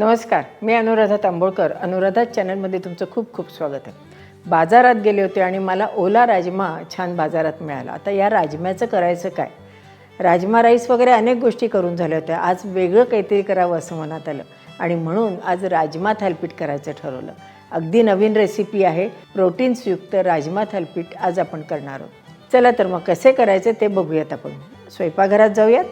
नमस्कार मी अनुराधा तांबोळकर. अनुराधा चॅनलमध्ये तुमचं खूप खूप स्वागत आहे. बाजारात गेले होते आणि मला ओला राजमा छान बाजारात मिळाला. आता या राजम्याचं करायचं काय? राजमा राईस वगैरे अनेक गोष्टी करून झाल्या होत्या. आज वेगळं काहीतरी करावं असं मनात आलं. आणि म्हणून आज राजमा थालपीठ करायचं ठरवलं. अगदी नवीन रेसिपी आहे. प्रोटीन्सयुक्त राजमा थालपीठ आज आपण करणार आहोत. चला तर मग कसे करायचे ते बघूयात आपण. स्वयंपाकघरात जाऊयात?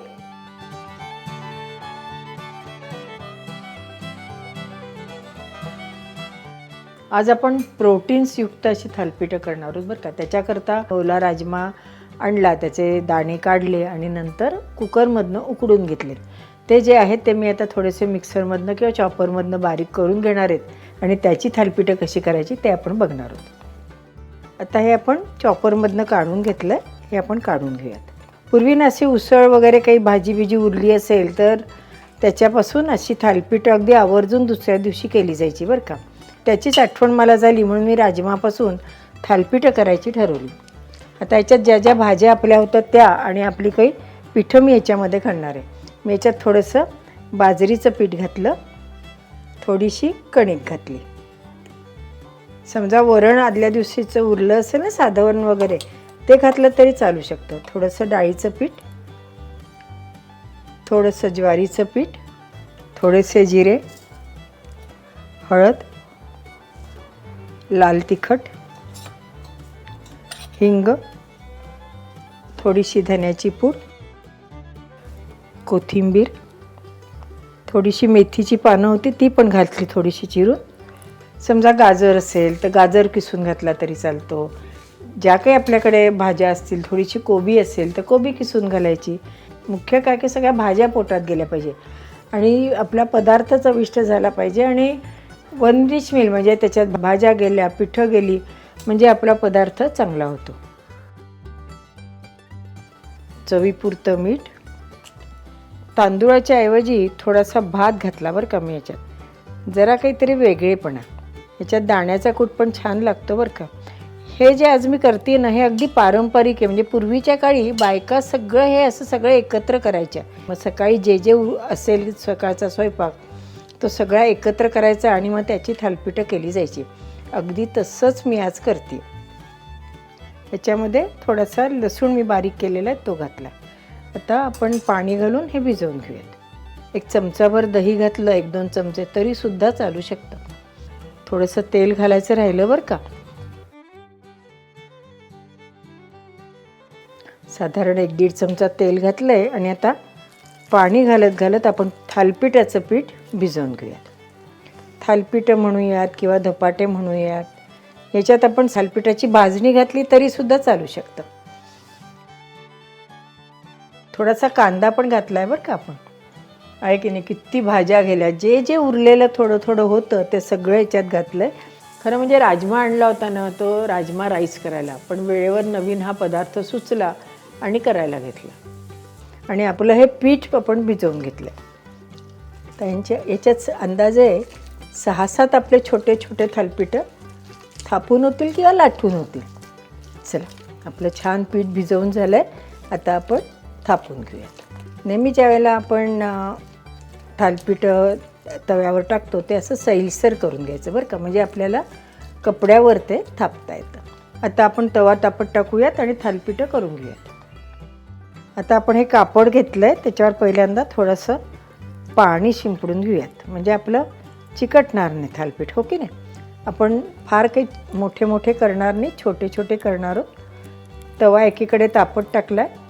आज आपण प्रोटीन्सयुक्त अशी थालपीठं करणार आहोत बरं का. त्याच्याकरता ओला राजमा आणला त्याचे दाणे काढले आणि नंतर कुकरमधनं उकडून घेतले. ते जे आहेत ते मी आता थोडेसे मिक्सरमधनं किंवा चॉपरमधनं बारीक करून घेणार आहेत आणि त्याची थालपिठं कशी करायची ते आपण बघणार आहोत. आता हे आपण चॉपरमधनं काढून घेतलं हे आपण काढून घेऊयात. पूर्वी ना अशी उसळ वगैरे काही भाजी बिजी उरली असेल तर त्याच्यापासून अशी थालपीठं अगदी आवर्जून दुसऱ्या दिवशी केली जायची बरं का. त्याचीच आठवण मला झाली म्हणून मी राजमापासून थालपीठं करायची ठरवली. आता याच्यात ज्या ज्या भाज्या आपल्या होत्या त्या आणि आपली काही पिठं मी याच्यामध्ये घालणार आहे. मी याच्यात थोडंसं बाजरीचं पीठ घातलं थोडीशी कणिक घातली. समजा वरण आदल्या दिवशीचं उरलं असेल ना साधं वरण वगैरे ते घातलं तरी चालू शकतं. थोडंसं डाळीचं पीठ थोडंसं ज्वारीचं पीठ थोडेसे जिरे हळद लाल तिखट हिंग थोडीशी धन्याची पूड कोथिंबीर थोडीशी मेथीची पानं होती ती पण घातली थोडीशी चिरून. समजा गाजर असेल तर गाजर किसून घातला तरी चालतो. ज्या काही आपल्याकडे भाज्या असतील थोडीशी कोबी असेल तर कोबी किसून घालायची. मुख्य काय की सगळ्या भाज्या पोटात गेल्या पाहिजे. आणि आपला पदार्थ चविष्ट झाला पाहिजे आणि वन रिच मिल म्हणजे त्याच्यात भाज्या गेल्या पिठं गेली म्हणजे आपला पदार्थ चांगला होतो. चवीपुरतं मीठ. तांदूळाच्या ऐवजी थोडासा भात घातला बरं का मी याच्यात. जरा काहीतरी वेगळेपणा. याच्यात दाण्याचा कूट पण छान लागतो बरं का. हे जे आज मी करते ना हे अगदी पारंपरिक आहे. म्हणजे पूर्वीच्या काळी बायका सगळं हे असं सगळं एकत्र करायच्या. मग सकाळी जे जे असेल सकाळचा स्वयंपाक तो सगळा एकत्र करायचा आणि मग त्याची थालपिठं केली जायची. अगदी तसंच मी आज करते. याच्यामध्ये थोडासा लसूण मी बारीक केलेला आहे तो घातला. आता आपण पाणी घालून हे भिजवून घेऊयात. एक चमचाभर दही घातलं एक दोन चमचे तरीसुद्धा चालू शकतं. थोडंसं तेल घालायचं राहिलं बरं का. साधारण एक दीड चमचा तेल घातलं आहे आणि आता पाणी घालत घालत आपण थालपिठाचं पीठ भिजवून घेऊयात. थालपिठं म्हणूयात किंवा धपाटे म्हणूयात. याच्यात आपण थालपिठाची भाजणी घातली तरीसुद्धा चालू शकतं. थोडासा कांदा पण घातला आहे बरं का आपण. आहे की नाही? किती भाज्या गेल्या. जे जे उरलेलं थोडं थोडं होतं ते सगळं याच्यात घातलं आहे खरं म्हणजे राजमा आणला होता ना तो राजमा राईस करायला. पण वेळेवर नवीन हा पदार्थ सुचला आणि करायला घेतला. आणि आपलं हे पीठ आपण भिजवून घेतलं तर यांच्या याच्याच अंदाजे सहा सात आपले छोटे छोटे थालपीठं थापून होतील किंवा लाटून होतील. चला आपलं छान पीठ भिजवून झालं आहे आता आपण थापून घेऊयात. नेहमी ज्या वेळेला आपण थालपीठं तव्यावर टाकतो ते असं सैलसर करून घ्यायचं बरं का. म्हणजे आपल्याला कपड्यावर ते थापता येतं. आता आपण तवा तापत टाकूयात आणि थालपीठं करून घेऊयात. आता आपण हे कापड घेतलं आहे त्याच्यावर पहिल्यांदा थोडंसं पाणी शिंपडून घेऊयात. म्हणजे आपलं चिकटणार नाही थालपीठ हो की नाही? आपण फार काही मोठे मोठे करणार नाही छोटे छोटे करणार आहोत. तवा एकीकडे तापत टाकला आहे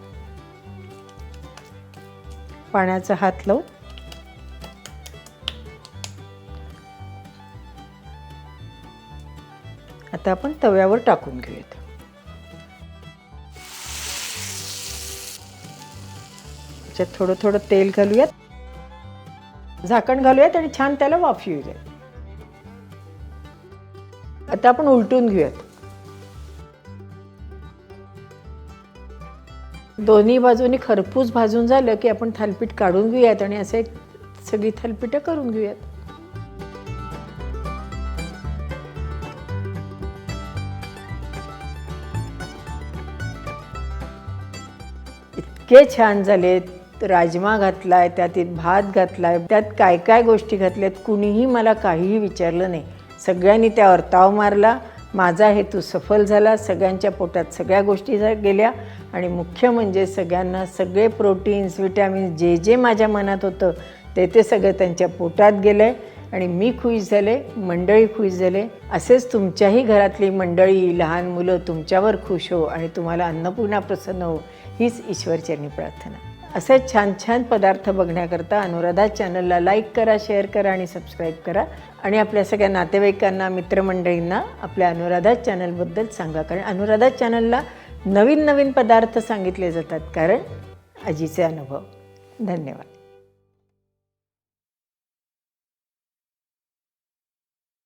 पाण्याचा हात लावून आता आपण तव्यावर टाकून घेऊयात. त्याच्यात थोडं थोडं तेल घालूयात. झाकण घालूयात आणि छान त्याला वाफ येऊ द्यात. आता आपण उलटून घेऊयात. दोन्ही बाजूनी खरपूस भाजून झालं की आपण थालपीठ काढून घेऊयात आणि असे सगळी थालपीठं करून घेऊयात. इतके छान झालेत. राजमा घातला आहे त्यात भात घातला आहे त्यात काय काय गोष्टी घातल्यात कुणीही मला काहीही विचारलं नाही. सगळ्यांनी त्यावर ताव मारला. माझा हेतू सफल झाला. सगळ्यांच्या पोटात सगळ्या गोष्टी गेल्या. आणि मुख्य म्हणजे सगळ्यांना सगळे प्रोटीन्स विटॅमिन्स जे जे माझ्या मनात होतं ते ते सगळं त्यांच्या पोटात गेलं आहे आणि मी खुश झाले मंडळी खुश झाले. असेच तुमच्याही घरातली मंडळी लहान मुलं तुमच्यावर खुश हो आणि तुम्हाला अन्नपूर्णा प्रसन्न हो. हीच ईश्वरचरणी प्रार्थना. असे छान छान पदार्थ बघण्याकरता अनुराधा चॅनलला लाईक करा शेअर करा आणि सबस्क्राईब करा. आणि आपल्या सगळ्या नातेवाईकांना मित्रमंडळींना आपल्या अनुराधा चॅनलबद्दल सांगा. कारण अनुराधा चॅनलला नवीन नवीन पदार्थ सांगितले जातात. कारण आजीचे अनुभव. धन्यवाद.